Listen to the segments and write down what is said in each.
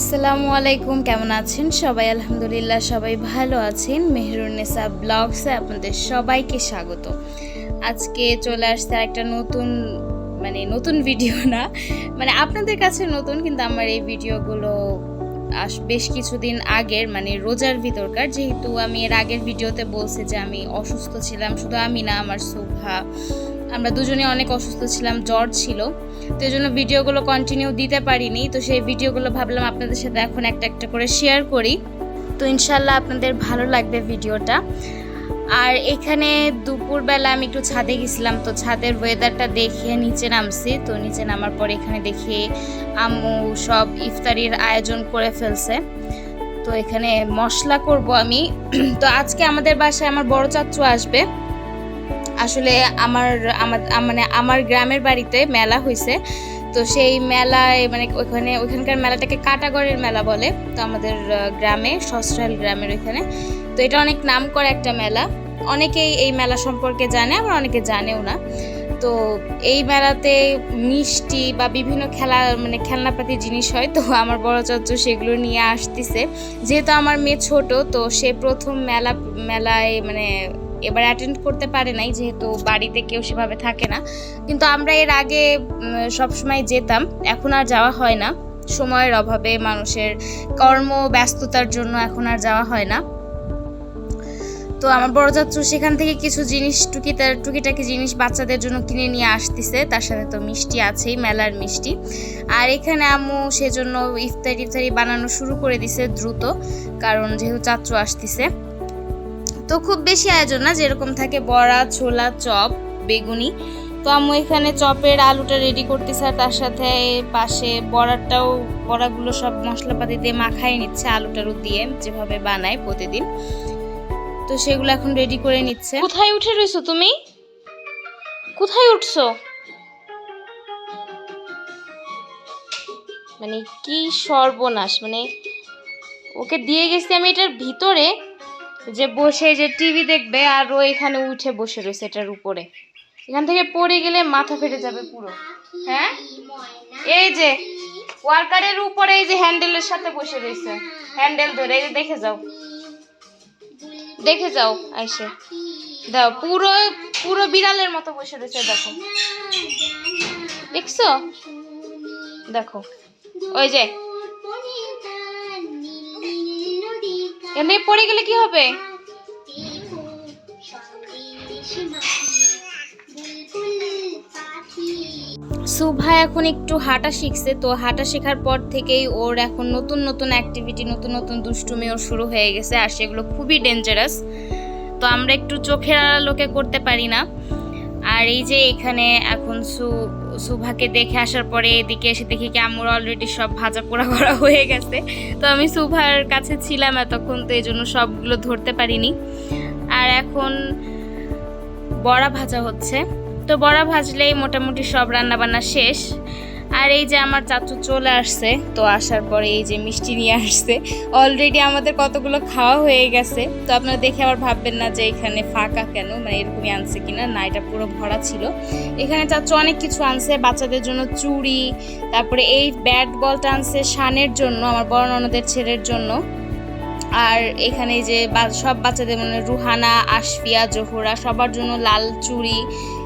আসসালামু আলাইকুম, কেমন আছেন? সবাই আলহামদুলিল্লাহ, সবাই ভালো আছেন। মেহরুন্নেসা ব্লগসে আপনাদের সবাইকে স্বাগত। আজকে চলে আসছে একটা নতুন মানে নতুন ভিডিও না। মানে আপনাদের কাছে নতুন, কিন্তু আমার এই ভিডিওগুলো বেশ কিছুদিন আগের মানে রোজার ভিতরকার, যেহেতু আমি এর আগের ভিডিওতে বলছি যে আমি অসুস্থ ছিলাম, শুধু আমি না, আমার শোভা আমরা দুজনে অনেক অসুস্থ ছিলাম, জ্বর ছিল। তো এই জন্য ভিডিওগুলো কন্টিনিউ দিতে পারিনি। তো সেই ভিডিওগুলো ভাবলাম আপনাদের সাথে এখন একটা একটা করে শেয়ার করি। তো ইনশাল্লাহ আপনাদের ভালো লাগবে ভিডিওটা। আর এখানে দুপুরবেলা আমি একটু ছাদে গেছিলাম, তো ছাদের ওয়েদারটা দেখে নিচে নামছি, তো নিচে নামার পর এখানে দেখে আম্মু সব ইফতারির আয়োজন করে ফেলছে। তো এখানে মশলা করব আমি। তো আজকে আমাদের বাসায় আমার বড় চাচ্চু আসবে। আসলে আমার মানে আমার গ্রামের বাড়িতে মেলা হয়েছে তো সেই মেলায় মানে ওখানে ওইখানকার মেলাটাকে কাটাগড়ের মেলা বলে। তো আমাদের গ্রামে, সস্রাইল গ্রামের ওইখানে। তো এটা অনেক নাম করা একটা মেলা। অনেকেই এই মেলা সম্পর্কে জানে, আবার অনেকে জানেও না। তো এই মেলাতে মিষ্টি বা বিভিন্ন খেলা মানে খেলনাপাতি জিনিস হয়, তো আমার বড় চাচু সেগুলো নিয়ে আসতেছে। যেহেতু আমার মেয়ে ছোট, তো সে প্রথম মেলা, মেলায় মানে এবার অ্যাটেন্ড করতে পারে নাই, যেহেতু বাড়িতে কেউ সেভাবে থাকে না। কিন্তু আমরা এর আগে সব সময় যেতাম, এখন আর যাওয়া হয় না। সময়ের অভাবে মানুষের কর্ম ব্যস্ততার জন্য এখন আর যাওয়া হয় না। তো আমার বড় চাচ্চু সেখান থেকে কিছু জিনিস টুকিটা টুকিটাকি জিনিস বাচ্চাদের জন্য কিনে নিয়ে আসতেছে। তার সাথে তো মিষ্টি আছেই, মেলার মিষ্টি। আর এখানে আম্মু সেজন্য ইফতারি ইফতারি বানানো শুরু করে দিছে দ্রুত, কারণ যেহেতু চাচ্চু আসতেছে। তো খুব বেশি আয়োজন না, যেরকম থাকে বড়া, ছোলা, চপ, বেগুনি। তো আম্মু এখানে চপের আলুটা রেডি করতেছে আর তার সাথে পাশে বড়াটাও, বড়াগুলো সব মশলাপাতি দিয়ে মাখাই নিচ্ছে আলু টালু দিয়ে, যেভাবে বানায় প্রতিদিন। তো সেগুলো এখন রেডি করে নিচ্ছে। কোথায় উঠে রয়েছো তুমি? কোথায় উঠছো? মানে কি সর্বনাশ মানে ওকে দিয়ে গেছি আমি এটার ভিতরে, যে বসে যে টিভি দেখবে আর ও এখানে উঠে বসে রয়েছে এটার উপরে। এখান থেকে পড়ে গেলে মাথা ফেটে যাবে পুরো। হ্যাঁ? এই যে, ওয়ার্কারের উপরে এই যে হ্যান্ডেলের সাথে বসে রয়েছে। হ্যান্ডেল ধরে, এই যে দেখে যাও। দেখে যাও, আইসে। দাও, পুরো পুরো বিড়ালের মতো বসে রয়েছে, দেখো। দেখছ? দেখো। ওই যে। এমনি পড়ে গেলে কি হবে? সুভা এখন একটু হাঁটা শিখছে, তো হাঁটা শেখার পর থেকেই ওর এখন নতুন নতুন অ্যাক্টিভিটি নতুন নতুন দুষ্টুমি ওর শুরু হয়ে গেছে আর সেগুলো খুবই ডেঞ্জারাস তো আমরা একটু চোখের আড়ালোকে করতে পারি না। আর এই যে এখানে এখন সু, সুভাকে দেখে আসার পরে এদিকে এসে দেখি কি আমার অলরেডি সব ভাজা পোড়া করা হয়ে গেছে। তো আমি সুভার কাছে ছিলাম এতক্ষণ, তো এই জন্য সবগুলো ধরতে পারিনি। আর এখন বড়া ভাজা হচ্ছে। তো বড়া ভাজলেই মোটামুটি সব রান্না বান্না শেষ। আর এই যে আমার চাচু চলে আসছে, তো আসার পরে এই যে মিষ্টি নিয়ে আসছে। অলরেডি আমাদের কতগুলো খাওয়া হয়ে গেছে, তো আপনারা দেখে আবার ভাববেন না যে এখানে ফাঁকা কেন মানে এরকমই আনছে কিনা, না, এটা পুরো ভরা ছিল। এখানে চাচু অনেক কিছু আনছে, বাচ্চাদের জন্য চুড়ি, তারপরে এই ব্যাট বলটা আনছে শানের জন্য, আমার বড় ননদের ছেলের জন্য। আর এখানে যে সব বাচ্চাদের মানে রুহানা, আশফিয়া, জোহরা, সবার জন্য লাল চুড়ি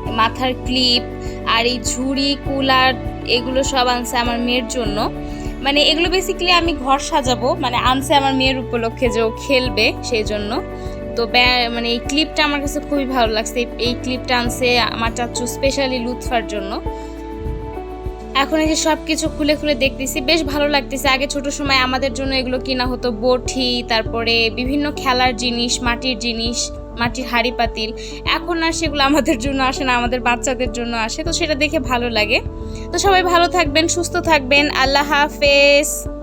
মাথার ক্লিপ আর এই ঝুড়ি, কুলার এগুলো সব আনছে আমার মেয়ের জন্য। মানে এগুলো বেসিক্যালি আমি ঘর সাজাবো মানে আনছে আমার মেয়ের উপলক্ষে যে ও খেলবে সেই জন্য তো মানে এই ক্লিপটা আমার কাছে খুবই ভালো লাগছে। এই- ক্লিপটা আনছে আমার চাচু স্পেশালি লুৎফার জন্য। এখন এই যে সব কিছু খুলে খুলে দেখতেছি, বেশ ভালো লাগতেছে। আগে ছোট সময় আমাদের জন্য এগুলো কিনা হতো বটি, তারপরে বিভিন্ন খেলার জিনিস, মাটির জিনিস। মাটির হাড়ি পাতিল। এখন আর সেগুলো আমাদের জন্য আসে না, আমাদের বাচ্চাদের জন্য আসে, তো সেটা দেখে ভালো লাগে। তো সবাই ভালো থাকবেন, সুস্থ থাকবেন, আল্লাহ হাফেজ।